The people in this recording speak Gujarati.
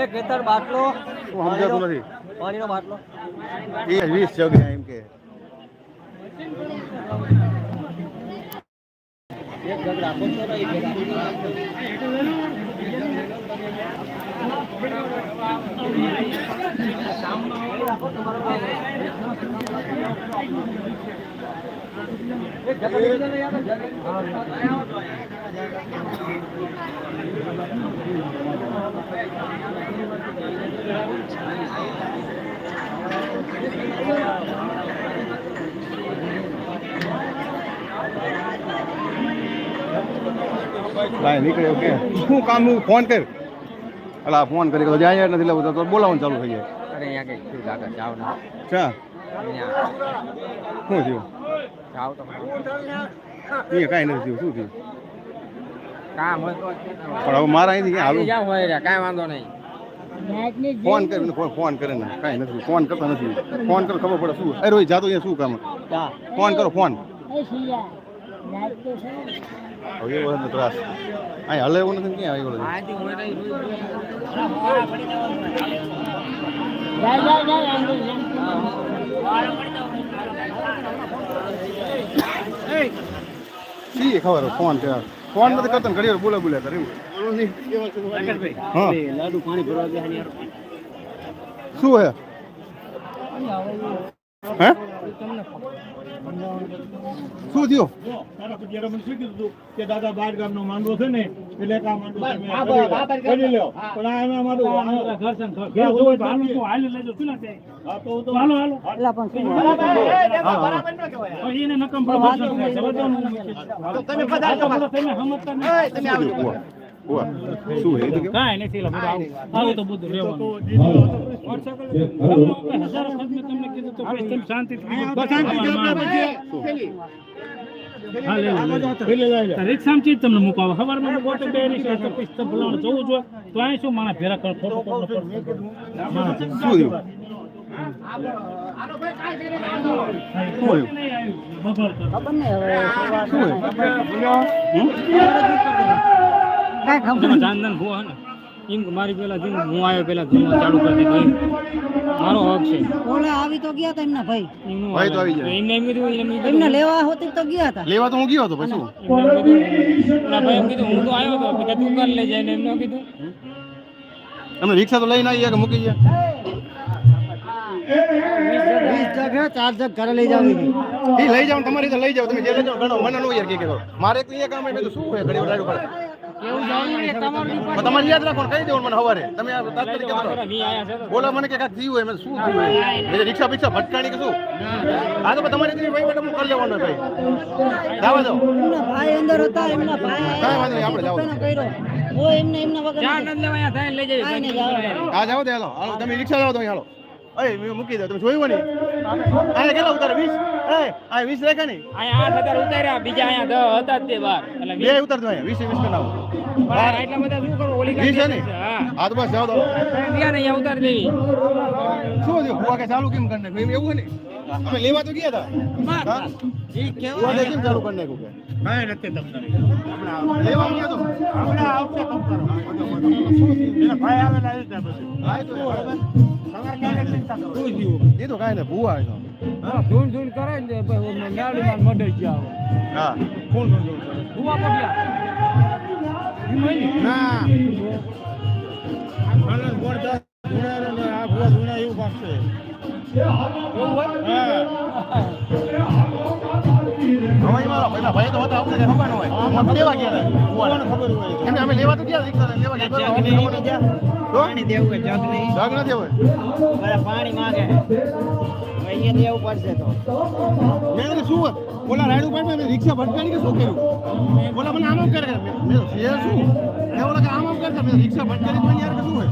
એ ખેતર બાટલો. હું સમજાતું નથી? પાણીનો બાટલો. એ વીસ જગ એમ કે. એક જગ રાખો છો ને એ ભેગા. એક જગ લઈ લો ને યાર, જગ. ભાઈ નીકળે ઓકે. શું કામ હું ફોન કર. અલા ફોન કરી કહો જાય નથી લેવું તો બોલાવવાનું ચાલુ થઈ જાય. અરે અહીંયા કંઈક થયું લાગે? જાવ ના. ચા? શું થયું? જાવ તમે. અહીંયા કાંઈ નથી થયું શું થયું? કામ હોય તો પણ હવે મારા અહીંથી ક્યાં હાલું? હોય રે કાંઈ વાંધો નહીં. ફોન કરીને ફોન ફોન કરે ને. કાંઈ નથી ફોન કરતા નથી. ફોન કરો ખબર પડે શું. અરે રોહિત જાતો અહીંયા શું કામ? ફોન કરો ફોન. હવે વખતનો ત્રાસ. અહીં હલે એવું નથી ક્યાં હોય નહીં શી ખબર ફોન કે ફોન નથી કરતો ઘડી બોલે બોલે કરે એવું શું હે? હે શું થયું તારા પતિયારા મને શું કીધું કે દાદા બાર ગામનો માંડવો છે ને એટલે આ માંડવો તમે કરી લ્યો પણ આ એમાં મારું આ- ઘેર હોય તો હાલી લો. હા, તો હું તો- હા, હા. શું થયું ઉવા? શું હે તો. રિક્ષામાં તમને મુકાવો ખબર હું ગોટે તો ભલાણ જવું જોઈએ. તો અહીં શું મારા ભેરા કર ખોટું ખોટું શું થયું? શું ખબર જાનદાન ભૂ હે ને એમ કે મારી પેલા જેમ હું આવ્યો પેલા ધૂણવા ચાલુ કરી દીધો એમ. મારો હક છે. ઓલે આવી તો ગયા હતા એમના ભાઈ. એમનું ભાઈ તો આવી જાય. એમને એમ કીધું એમને એમ એમને લેવા હોતી તો ગયા હતા લેવા તો હું ગયો હતો પછી. ના કીધું ભાઈ એમ કીધું હું તો આવ્યો હતો કે તું કર લઈ જાય ને એમને કીધું. અમે રિક્ષા તો લઈને આવી ગયા કે મૂકી ગયા? વીસ જગ ચાર જગ ઘરે લઈ જાવ. એ લઈ જાવ તમારી રીતે લઈ જાવ તમે જે લઈ જાઓ ગણો મને નો યાર કે કરો મારે અહીંયા કામ એટલે શું હોય ઘડી પડે તમારે યાદ રાખો કહી દેવું મને સવારે. તમે તાત્કાલિક કરો. મી આયા છે તો. બોલા મને કે કાંઈક થયું હોય મેં શું થયું રિક્ષા બિક્ષા ભટકાણી કે શું? હા તો તમારી રીતે ભાઈ કરી લેવાનો ભાઈ. જવા દો. ભાઈ અંદર હતા એમના ભાઈ કાંઈ વાંધો નહીં, આપણે જાઓ. ઓ એમને એમના વગર ચા નથી. નથી થાય લઈ જાય કાંઈ જાવ. દે હાલો. હાલો તમે રિક્ષા જાઓ તમે હાલો. અય મેં મૂકી દો તમે જોયું ને અહીંયા કેટલા ઉતારે? વીસ? એ આ વીસ રેખા નહીં? અહીંયા આઠ હજાર ઉતાર્યા બીજા અહીંયા દસ હતા જ તે બાર એટલે બે ઉતારજો અહીંયા વીસ વીસ કરી બાર એટલા બધા શું કરવું ઓલી વીસ છે ને? હા. તો બસ ને અહીંયા ઉતારી દેવી. શું થયું કે ચાલુ કેમ કરી નાખ્યું? એમ એવું ને? અમે લેવા તો ગયા હતા હા? કે કેમ ચાલુ કરી નાખ્યું કે? કાંઈ નથી તમને લેવા ગયા તો? હમણાં આવશે કંપનીમાં. એના ભાઈ આવેલા એ જ પછી. એ તો કાંઈ નહીં ભૂવા એ તો ધૂન ધૂન કરે ને મેળવીમાં મડે ગયા હા. કોણ? ભૂવા પડ્યા ના. આ ભૂવા ધૂણા એવું પાકશે. ભાઈ તો હતા આપણે ખબર હોય. અમે લેવા ગયા ખબર હોય. એમને અમે લેવા તો ગયા લેવા ગયા. પાણી દેવું જગ નહીં. જગ નથી હવે પાણી માંગે. અહીંયા દેવું પડશે તો. મેં શું? ઓલા રાયડું ભાઈ મેં રિક્ષા ભટકાણી કે શું કર્યું? ઓલા મને આમ આમ કરે મેં એ શું? મેં ઓલા કે આમ આમ કરતા મેં રિક્ષા ભટકાણી પણ યાર કે શું હોય?